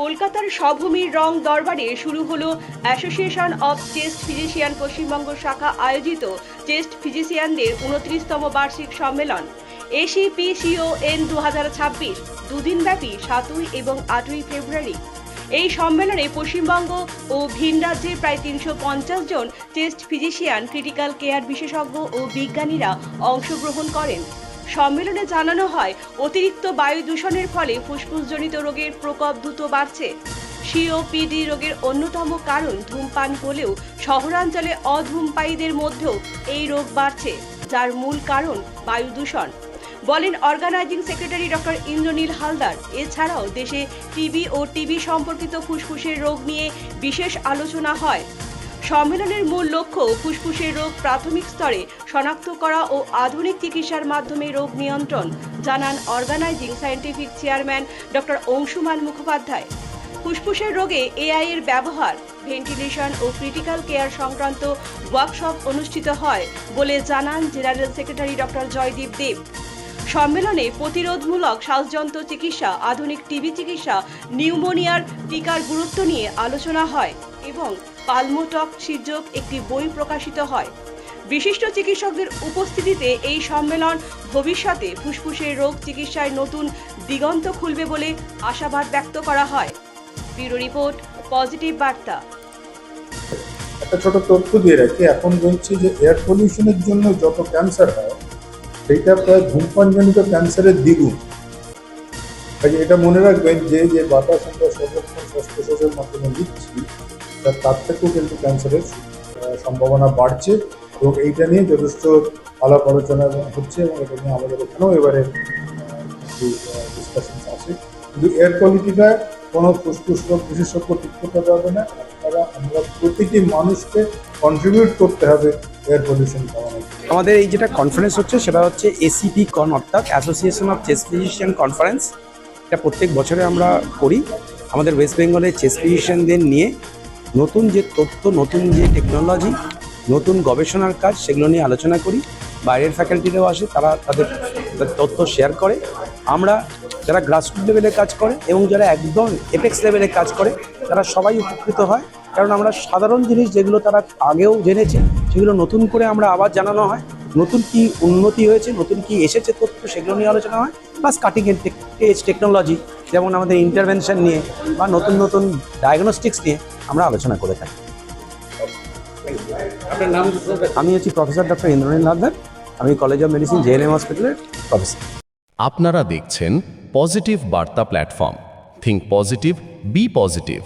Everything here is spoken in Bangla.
কলকাতার স্বভূমির রং দরবারে শুরু হলো association of chest physician Paschimbanga শাখা আয়োজিত চেস্ট ফিজিশিয়ানদের উনত্রিশতম বার্ষিক সম্মেলন। এসিপিসিওএন দু হাজার ছাব্বিশ, দুদিনব্যাপী সাতই এবং আটই ফেব্রুয়ারি। এই সম্মেলনে পশ্চিমবঙ্গ ও ভিন রাজ্যের প্রায় তিনশো পঞ্চাশ জন চেস্ট ফিজিশিয়ান ক্রিটিক্যাল কেয়ার বিশেষজ্ঞ ও বিজ্ঞানীরা অংশগ্রহণ করেন। সম্মেলনে জানানো হয়, অতিরিক্ত বায়ু দূষণের ফলে ফুসফুসজনিত রোগের প্রকোপ দ্রুত বাড়ছে। সিওপিডি রোগের অন্যতম কারণ ধূমপান হলেও শহরাঞ্চলে অধূমপায়ীদের মধ্যেও এই রোগ বাড়ছে, যার মূল কারণ বায়ু দূষণ। বলেন organising secretary doctor Indranil Haldar. এছাড়াও দেশে টিবি ও টিবি সম্পর্কিত ফুসফুসের রোগ নিয়ে বিশেষ আলোচনা হয়। সম্মেলনের মূল লক্ষ্য ফুসফুসের রোগ প্রাথমিক স্তরে শনাক্ত করা ও আধুনিক চিকিৎসার মাধ্যমে রোগ নিয়ন্ত্রণ, জানান organising scientific chairman doctor Anshuman Mukhopadhyay. ফুসফুসের রোগে এআই এর ব্যবহার, ভেন্টিলেশন ও ক্রিটিক্যাল কেয়ার সংক্রান্ত ওয়ার্কশপ অনুষ্ঠিত হয় বলে জানান general secretary doctor Joydeep Deb. সম্মেলনে প্রতিরোধমূলক শ্বাসযন্ত্র চিকিৎসা, আধুনিক টিবি চিকিৎসা, নিউমোনিয়ার টিকার গুরুত্ব নিয়ে আলোচনা হয় এবং পালমোটক শীর্ষক একটি বই প্রকাশিত হয়। বিশিষ্ট চিকিৎসকদের উপস্থিতিতে এই সম্মেলন ভবিষ্যতে ফুসফুসের রোগ চিকিৎসায় নতুন দিগন্ত খুলবে বলে আশাবাদ ব্যক্ত করা হয়। ব্যুরো রিপোর্ট, পজিটিভ বার্তা। একটা ছোট তথ্য দিয়ে রাখি, এখন বলছি যে এয়ার পলিউশনের জন্য যত ক্যান্সার হয় সেটা প্রায় ধূমপানজনিত ক্যান্সারের দ্বিগুণ। কাজে এটা মনে রাখবেন যে যে বাতাস আমরা সর্বক্ষণ প্রশ্বাসের মাধ্যমে নিচ্ছি তা- তার থেকেও কিন্তু ক্যান্সারের সম্ভাবনা বাড়ছে এবং এইটা নিয়ে যথেষ্ট আলাপ আলোচনা হচ্ছে এবং এটা নিয়ে আমাদের এখানেও এবারে ডিসকাশন আছে। কিন্তু এয়ার কোয়ালিটিটা কোনো ফুসফুস বিশেষজ্ঞ ঠিক করতে পারবে না। তারা, আমরা প্রতিটি মানুষকে কন্ট্রিবিউট করতে হবে এয়ার পলিউশন আমাদের এই যেটা কনফারেন্স হচ্ছে, সেটা হচ্ছে এসিপি কন অর্থাৎ association of chest physician conference এটা প্রত্যেক বছরে আমরা করি। আমাদের ওয়েস্ট বেঙ্গলের চেস ফিজিশিয়ানদের নিয়ে নতুন যে তথ্য, নতুন যে টেকনোলজি নতুন গবেষণার কাজ, সেগুলো নিয়ে আলোচনা করি। বাইরের ফ্যাকাল্টিরাও আসে, তারা তাদের তথ্য শেয়ার করে। আমরা যারা গ্রাসরুট লেভেলে কাজ করে এবং যারা একদম এপেক্স লেভেলে কাজ করে, তারা সবাই উপকৃত হয়। কারণ আমরা সাধারণ জিনিস যেগুলো তারা আগেও জেনেছে, সেগুলো নতুন করে আমরা আবার জানানো হয়। নতুন কি উন্নতি হয়েছে, নতুন কি এসেছে তথ্য, সেগুলো নিয়ে আলোচনা হয়। প্লাস কাটিং এজ টেকনোলজি যেমন আমাদের ইন্টারভেনশন নিয়ে বা নতুন নতুন ডায়াগনস্টিক্স নিয়ে আমরা আলোচনা করে থাকি। আমি হচ্ছি প্রফেসর ডক্টর ইন্দ্রনীল হালদার। আমি কলেজ অফ মেডিসিন জেএনএম হসপিটালের প্রফেসর। আপনারা দেখছেন পজিটিভ বার্তা platform. Think positive be positive